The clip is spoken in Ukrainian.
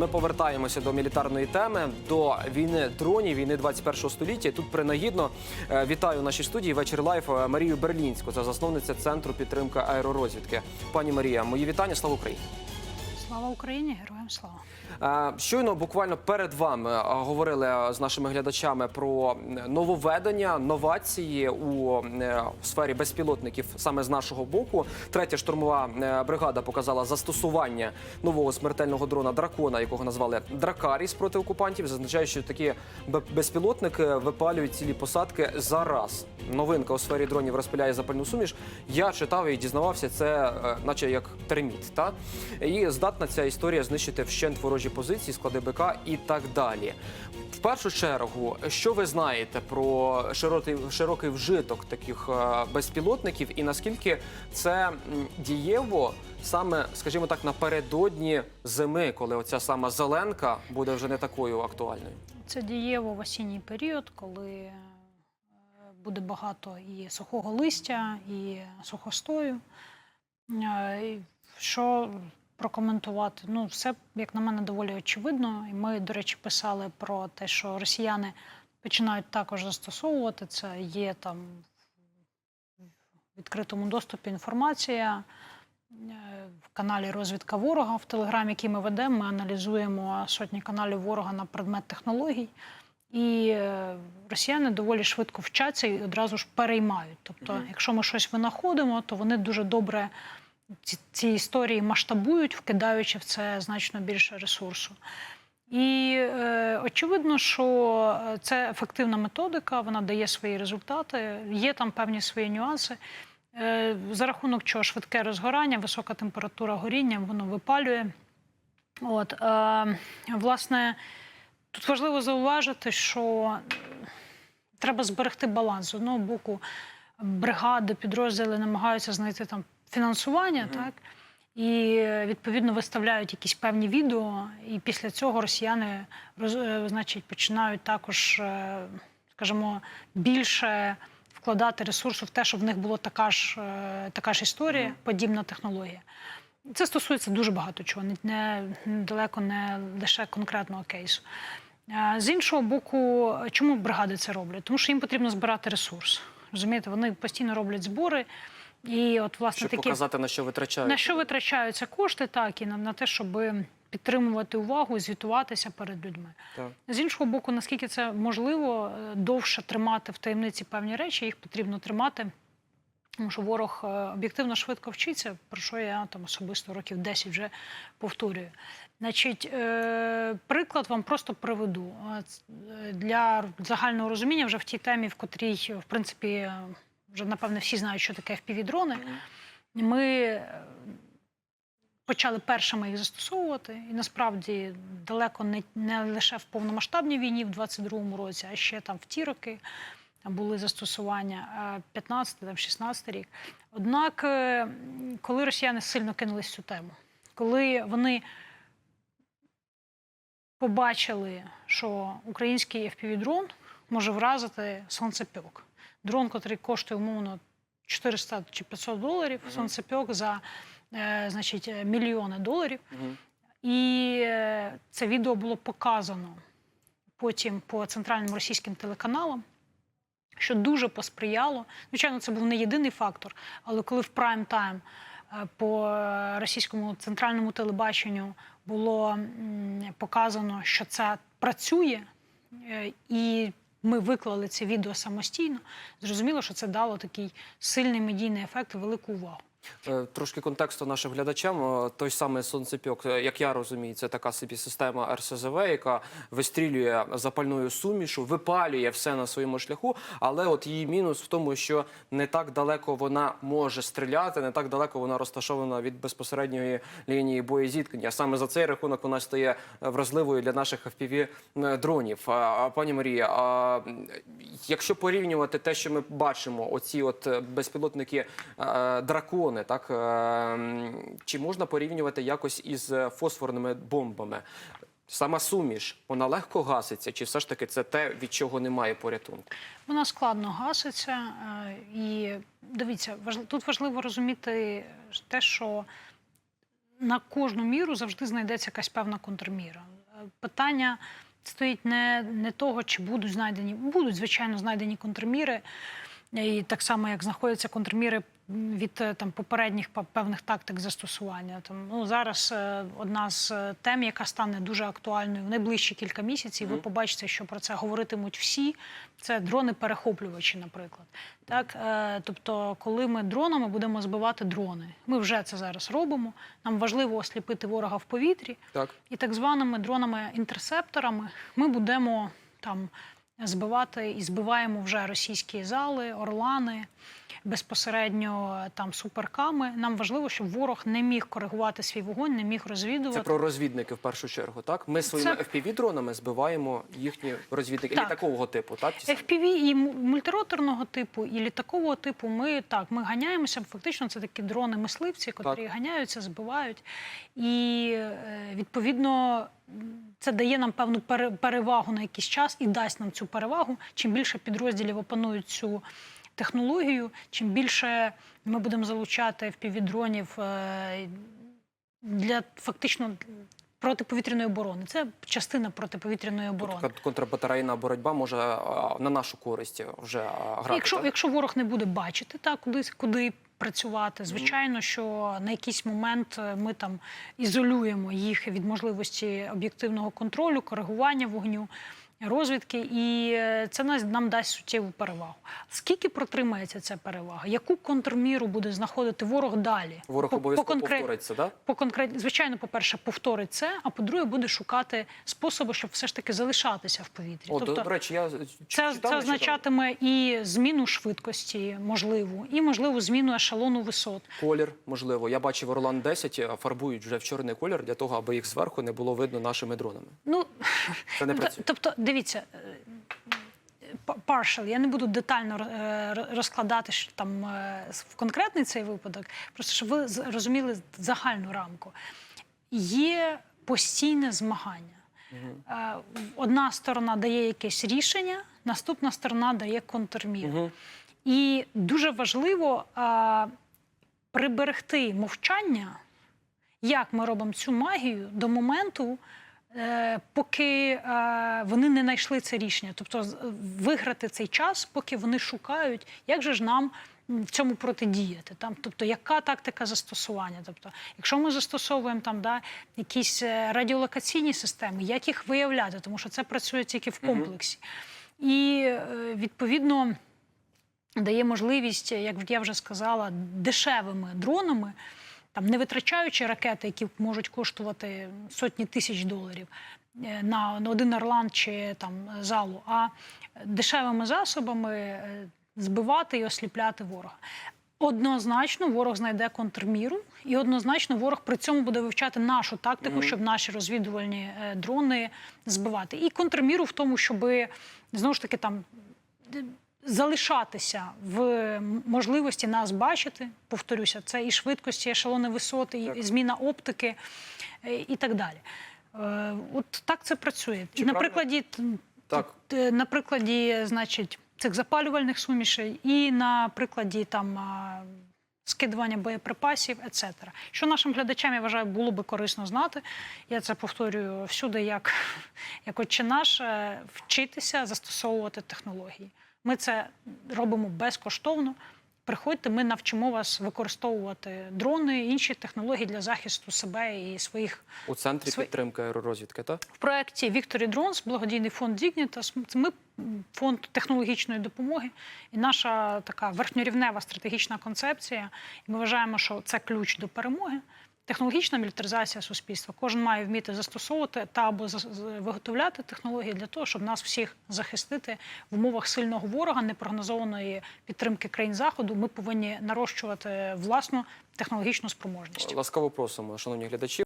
ми повертаємося до мілітарної теми, до війни дронів, війни 21 століття. Тут принагідно е, вітаю в нашій студії вечір лайф е, Марію Берлінську, це засновниця центру підтримки аеророзвідки. Пані Марія, мої вітання. Слава Україні! Слава Україні, героям слава. Е, Щойно буквально перед вами е, говорили е, з нашими глядачами про нововведення, новації у сфері безпілотників саме з нашого боку. Третя штурмова бригада показала застосування нового смертельного дрона дракона, якого назвали Дракаріс проти окупантів. Зазначає, що такі бе- безпілотники випалюють цілі посадки за раз. Новинка у сфері дронів розпиляє запальну суміш. Я читав і дізнавався це, наче як терміт. Та і здатна ця історія знищити вщент ворожі позиції, склади БК і так далі. В першу чергу, що ви знаєте про широкий, широкий вжиток таких е, безпілотників, і наскільки це дієво саме, скажімо так, напередодні зими, коли оця сама зеленка буде вже не такою актуальною? Це дієво в осінній період, коли е, буде багато і сухого листя, і сухостою. Е, Що прокоментувати? Ну, все, як на мене, доволі очевидно. І ми, до речі, писали про те, що росіяни починають також застосовувати це. Є там в відкритому доступі інформація. Е, В каналі Розвідка ворога в Телеграмі, який ми ведемо, ми аналізуємо сотні каналів ворога на предмет технологій. І е, росіяни доволі швидко вчаться і одразу ж переймають. Тобто, якщо ми щось винаходимо, то вони дуже добре ці, історії масштабують, вкидаючи в це значно більше ресурсу. І е, очевидно, що е, це ефективна методика, вона дає свої результати. Є там певні свої нюанси. Е, за рахунок чого швидке розгорання, висока температура горіння, воно випалює. От, е, власне, тут важливо зауважити, що треба зберегти баланс. З одного боку, бригади, підрозділи намагаються знайти там фінансування, Мгм. так? І е, відповідно виставляють якісь певні відео, і після цього росіяни роз, е, значить, починають також, е, скажімо, більше вкладати ресурсу в те, щоб в них була така ж, така ж історія, Мгм. подібна технологія. Це стосується дуже багато чого, не, не далеко не лише конкретного кейсу. З іншого боку, чому бригади це роблять? Тому що їм потрібно збирати ресурс. Розумієте, вони постійно роблять збори. І от, власне, Щоб такі показати на що витрачають. на що витрачаються кошти, так і на, на те, щоб підтримувати увагу звітуватися перед людьми. Так. З іншого боку, наскільки це можливо, е, довше тримати в таємниці певні речі, їх потрібно тримати. Тому що ворог е, об'єктивно швидко вчиться, про що я там особисто років 10 вже повторюю. Значить, е, приклад вам просто приведу для загального розуміння вже в тій темі, в котрій, в принципі, вже напевне всі знають, що таке FPV-дрони. Ми е, почали першими їх застосовувати, і насправді далеко не, не лише в повномасштабній війні в 22-му році, а ще там в ті роки були застосування е, 15 там 16 рік. Однак, е, коли росіяни сильно кинулись в цю тему, коли вони побачили, що український FPV-дрон може вразити сонцепьок. Дрон, який коштує умовно 400 чи 500 доларів, Мгм. сонцепьок за е, значить, мільйони доларів. Мгм. І е, це відео було показано потім по центральним російським телеканалам, що дуже посприяло. Звичайно, це був не єдиний фактор, але коли в прайм тайм е, по російському центральному телебаченню було показано, що це працює, е, і ми виклали це відео самостійно, зрозуміло, що це дало такий сильний медійний ефект, велику увагу. Е, Трошки контексту нашим глядачам. Е, Той самий сонцепьок, е, як я розумію, це така собі система РСЗВ, яка вистрілює запальною сумішу, випалює все на своєму шляху. Але от її мінус в тому, що не так далеко вона може стріляти, не так далеко вона розташована від безпосередньої лінії боєзіткнення. Саме за цей рахунок вона стає вразливою для наших fpv дронів. Пані Марія, а якщо порівнювати те, що ми бачимо, оці от безпілотники е, дракони, так е, чи можна порівнювати якось із е, фосфорними бомбами? Сама суміш, вона легко гаситься, чи все ж таки це те, від чого немає порятунку? Вона складно гаситься. е, І дивіться, тут важливо розуміти те, що на кожну міру завжди знайдеться якась певна контрміра. Питання стоїть не, не того, чи будуть знайдені, будуть, звичайно, знайдені контрміри. І так само, як знаходяться контрміри від е, там попередніх певних тактик застосування. Там ну зараз е, одна з е, тем, яка стане дуже актуальною в найближчі кілька місяців. Ви побачите, що про це говоритимуть всі. Це дрони-перехоплювачі, наприклад. Так, тобто, коли ми дронами будемо збивати дрони, ми вже це зараз робимо. Нам важливо осліпити ворога в повітрі, Так. і так званими дронами-інтерсепторами ми будемо там збивати і збиваємо вже російські зали, орлани, безпосередньо там суперками. Нам важливо, щоб ворог не міг коригувати свій вогонь, не міг розвідувати. Це про розвідники в першу чергу, так? Ми своїми Це- FPV-дронами збиваємо їхні розвідники Так. літакового типу, так? FPV і мультироторного типу, і літакового типу. Ми так ми ганяємося. Фактично, це такі дрони-мисливці, котрі Так. ганяються, збивають. І е, відповідно це дає нам певну перевагу на якийсь час і дасть нам цю перевагу. Чим більше підрозділів опанують цю технологію, чим більше ми будемо залучати FPV-дронів е, для фактично протиповітряної оборони. Це частина протиповітряної оборони. Тобто контрбатарейна боротьба може на нашу користь вже грати. Якщо, так? якщо ворог не буде бачити, так куди, куди працювати, звичайно, що на якийсь момент е, ми там ізолюємо їх від можливості об'єктивного контролю, коригування вогню. Розвідки, і е, це нам дасть суттєву перевагу. Скільки протримається ця перевага? Яку контрміру буде знаходити ворог далі? Ворог обов'язково конкрет- повториться, так? по конкрет... звичайно, по-перше, повторить це, а по-друге, буде шукати способи, щоб все ж таки залишатися в повітрі. О, до, до речі, я Це, читав, це читав. означатиме і зміну швидкості можливу, і можливу зміну ешелону висот. колір, можливо. Я бачив Орлан 10 фарбують вже в чорний колір для того, аби їх зверху не було видно нашими дронами. Ну Це не працює. тобто, дивіться. е, Partial, я не буду детально е, розкладати що там е, в конкретний цей випадок, просто щоб ви з- розуміли загальну рамку. Є постійне змагання. Е, Одна сторона дає якесь рішення, наступна сторона дає контрміру. Мгм. І дуже важливо а, приберегти мовчання, як ми робимо цю магію до моменту, поки е, вони не знайшли це рішення. Тобто виграти цей час, поки вони шукають, як же ж нам. В цьому протидіяти там, тобто яка тактика застосування? Тобто, якщо ми застосовуємо там да якісь е, радіолокаційні системи, як їх виявляти, тому що це працює тільки в комплексі, і е, відповідно дає можливість, як я вже сказала, дешевими дронами, там не витрачаючи ракети, які можуть коштувати сотні тисяч доларів е, на, на один орлан чи там залу, а дешевими засобами е, збивати і осліпляти ворога. Однозначно ворог знайде контрміру, і однозначно ворог при цьому буде вивчати нашу тактику, Мгм. щоб наші розвідувальні е, дрони збивати. І контрміру в тому, щоб знову ж таки там залишатися в можливості нас бачити. Повторюся, це і швидкості, ешелони висоти, і- Так. і зміна оптики е, і так далі. Е, От так це працює. Чи І на прикладі Так. Т- на прикладі, значить, цих запалювальних сумішей і на прикладі там скидування боєприпасів, etc. Що нашим глядачам я вважаю було би корисно знати. Я це повторюю всюди, як, як отче наш, е, вчитися застосовувати технології. Ми це робимо безкоштовно. Приходьте, ми навчимо вас використовувати дрони, інші технології для захисту себе і своїх У центрі Свої- підтримки аеророзвідки, так? в проєкті Victory Drones, благодійний фонд це ми фонд технологічної допомоги, і наша така верхньорівнева стратегічна концепція. І ми вважаємо, що це ключ до перемоги. Технологічна мілітаризація суспільства. Кожен має вміти застосовувати та або виготовляти технології для того, щоб нас всіх захистити в умовах сильного ворога, непрогнозованої підтримки країн заходу. Ми повинні нарощувати власну технологічну спроможність. Ласкаво просимо, шановні глядачі.